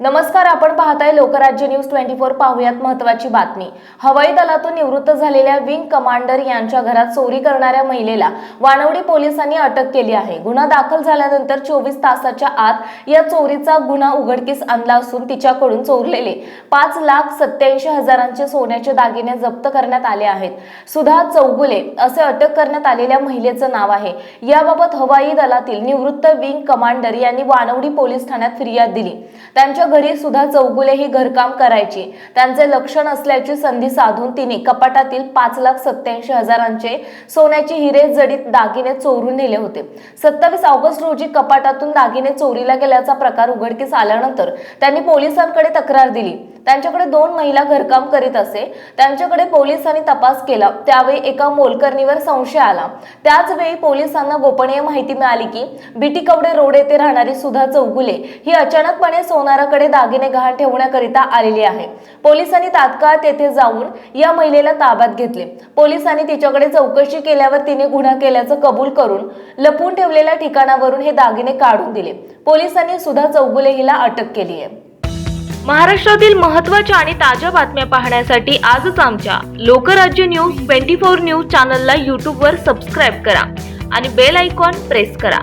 नमस्कार आपण पाहताय लोकराज्य न्यूज ट्वेंटी फोर पाहूयात महत्वाची बातमी. हवाई दलातून निवृत्त झालेल्या विंग कमांडर यांच्या घरात चोरी करणाऱ्या महिलेला वानवडी पोलिसांनी अटक केली आहे. गुन्हा दाखल झाल्यानंतर चोवीस तासाच्या आत या चोरीचा गुन्हा उघडकीस आणला असून तिच्याकडून चोरलेले पाच लाख सत्याऐंशी हजारांचे सोन्याचे दागिने जप्त करण्यात आले आहेत. सुधा चौगुले असे अटक करण्यात आलेल्या महिलेचं नाव आहे. याबाबत हवाई दलातील निवृत्त विंग कमांडर यांनी वानवडी पोलीस ठाण्यात फिर्याद दिली. त्यांच्या घरी सुद्धा चौगुले ही घरकाम करायची. त्यांचे लक्षण असल्याची संधी साधून तिने कपाटातील पाच लाख सत्याऐंशी हजारांचे सोन्याचे हिरे जडीत दागिने चोरून नेले होते. सत्तावीस ऑगस्ट रोजी कपाटातून दागिने चोरीला गेल्याचा प्रकार उघडकीस आल्यानंतर त्यांनी पोलिसांकडे तक्रार दिली. त्यांच्याकडे दोन महिला घरकाम करीत असे. त्यांच्याकडे पोलिसांनी तपास केला. त्यावेळी एका मोलकर्णीवर संशय आला. त्याच वेळी पोलिसांना गोपनीय माहिती मिळाली की बिटी कवडे रोड येथे राहणारी सुधा चौगुले ही अचानकपणे सोनाराकडे दागिने गहाण ठेवण्याकरिता आलेली आहे. पोलिसांनी तात्काळ तेथे जाऊन या महिलेला ताब्यात घेतले. पोलिसांनी तिच्याकडे चौकशी केल्यावर तिने गुन्हा केल्याचं कबूल करून लपून ठेवलेल्या ठिकाणावरून हे दागिने काढून दिले. पोलिसांनी सुधा चौगुले हिला अटक केली आहे. महाराष्ट्रातील महत्त्वाच्या आणि ताज्या बातम्या पाहण्यासाठी आजच आमच्या Lokrajya news twenty four news चॅनलला यूट्यूबवर सबस्क्राईब करा आणि बेल आयकॉन प्रेस करा.